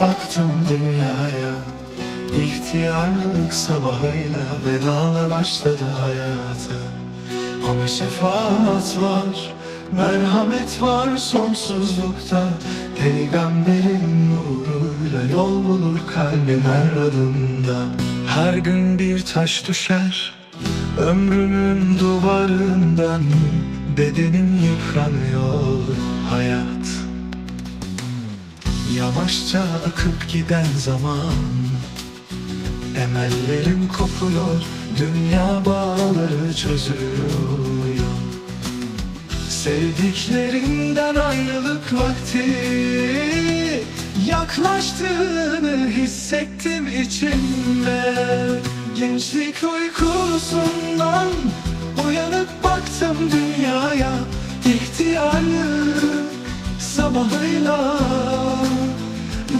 baktım dünyaya İhtiyarlık sabahıyla vedalar başladı hayata. Ama şefaat var, merhamet var sonsuzlukta. Peygamberin nuruyla yol bulur kalbim her adımda. Her gün bir taş düşer Ömrümün duvarından. Bedenim yıpranıyor hayat Yavaşça akıp giden zaman Emellerim kopuyor Dünya bağları çözülüyor. Sevdiklerinden ayrılık vakti Yaklaştığını hissettim içimde. Gençlik uykusundan Uyanıp baktım dünyaya İhtiyarlık sabahıyla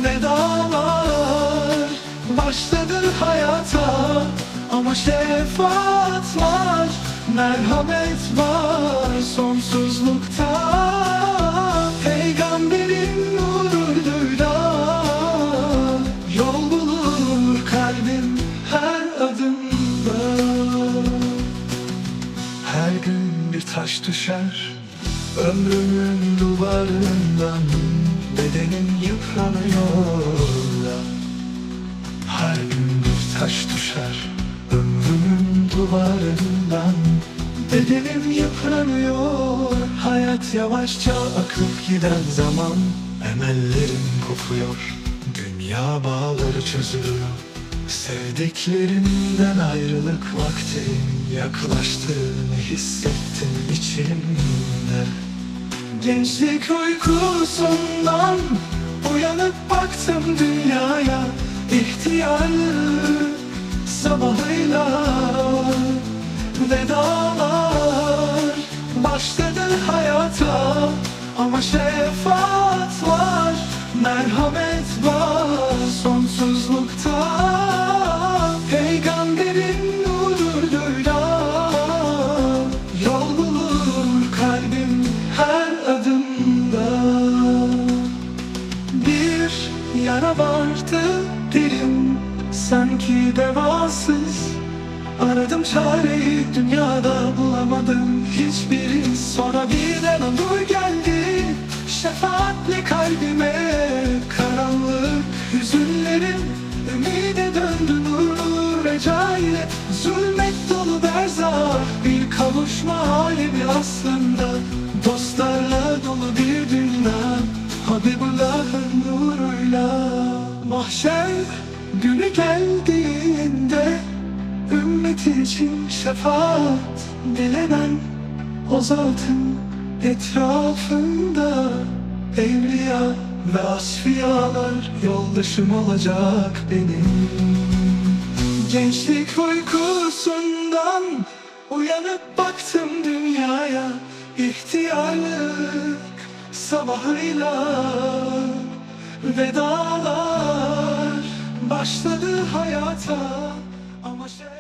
Vedalar başladı hayata Ama şefaat var, merhamet var Sonsuzlukta. Peygamberin nuruyla Yol bulur kalbim her adımda. Her gün bir taş düşer Ömrümün duvarından Bedenim yıpranıyor. Da Her gün bir taş düşer Ömrümün duvarından. Bedenim yıpranıyor Hayat yavaşça akıp giden zaman. Emellerim kopuyor Dünya bağları çözülüyor. Sevdiklerimden ayrılık vakti Yaklaştığını hissettim içimde Gençlik uykusundan Uyanıp baktım dünyaya. İhtiyarlık sabahıyla Vedalar. Başladı hayata Ama şefaat var, merhamet var. Sonsuzlukta yara vardı dilim sanki devasız. Aradım çareyi dünyada bulamadım hiçbiri Sonra birden o nur geldi şefaatli kalbime Karanlık. Hüzünlerim ümide döndü nurlu recaiyle Zulmet dolu berzah bir kavuşma alemi aslında. Dostlarla dolu bir dünya Habibullah'ın nuruyla Mahşer günü geldiğinde Ümmeti için şefaat dilenen O zatın etrafında Evliya ve asfiyalar Yoldaşım olacak benim. Gençlik uykusundan Uyanıp baktım dünyaya İhtiyarlık sabahıyla Vedalar başladı hayata ama şey